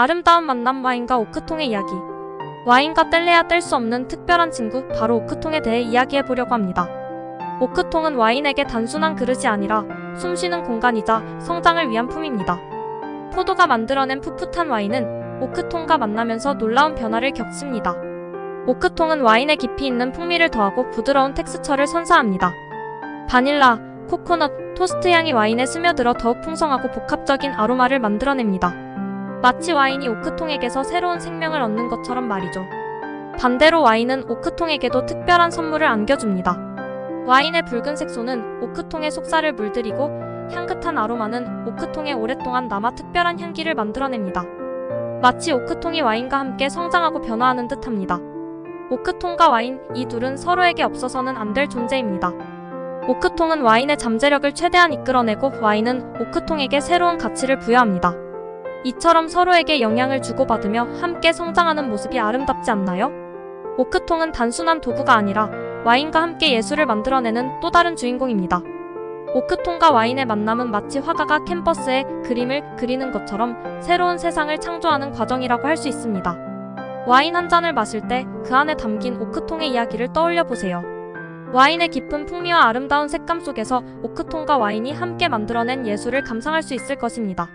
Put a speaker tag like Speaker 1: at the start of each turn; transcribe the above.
Speaker 1: 아름다운 만남 와인과 오크통의 이야기. 와인과 뗄래야 뗄 수 없는 특별한 친구, 바로 오크통에 대해 이야기해 보려고 합니다. 오크통은 와인에게 단순한 그릇이 아니라 숨쉬는 공간이자 성장을 위한 품입니다. 포도가 만들어낸 풋풋한 와인은 오크통과 만나면서 놀라운 변화를 겪습니다. 오크통은 와인에 깊이 있는 풍미를 더하고 부드러운 텍스처를 선사합니다. 바닐라, 코코넛, 토스트 향이 와인에 스며들어 더욱 풍성하고 복합적인 아로마를 만들어냅니다. 마치 와인이 오크통에게서 새로운 생명을 얻는 것처럼 말이죠. 반대로 와인은 오크통에게도 특별한 선물을 안겨줍니다. 와인의 붉은 색 소는 오크통의 속살을 물들이고 향긋한 아로마는 오크통에 오랫동안 남아 특별한 향기를 만들어냅니다. 마치 오크통이 와인과 함께 성장하고 변화하는 듯합니다. 오크통과 와인 이 둘은 서로에게 없어서는 안 될 존재입니다. 오크통은 와인의 잠재력을 최대한 이끌어내고 와인은 오크통에게 새로운 가치를 부여합니다. 이처럼 서로에게 영향을 주고받으며 함께 성장하는 모습이 아름답지 않나요? 오크통은 단순한 도구가 아니라 와인과 함께 예술을 만들어내는 또 다른 주인공입니다. 오크통과 와인의 만남은 마치 화가가 캔버스에 그림을 그리는 것처럼 새로운 세상을 창조하는 과정이라고 할 수 있습니다. 와인 한 잔을 마실 때 그 안에 담긴 오크통의 이야기를 떠올려 보세요. 와인의 깊은 풍미와 아름다운 색감 속에서 오크통과 와인이 함께 만들어낸 예술을 감상할 수 있을 것입니다.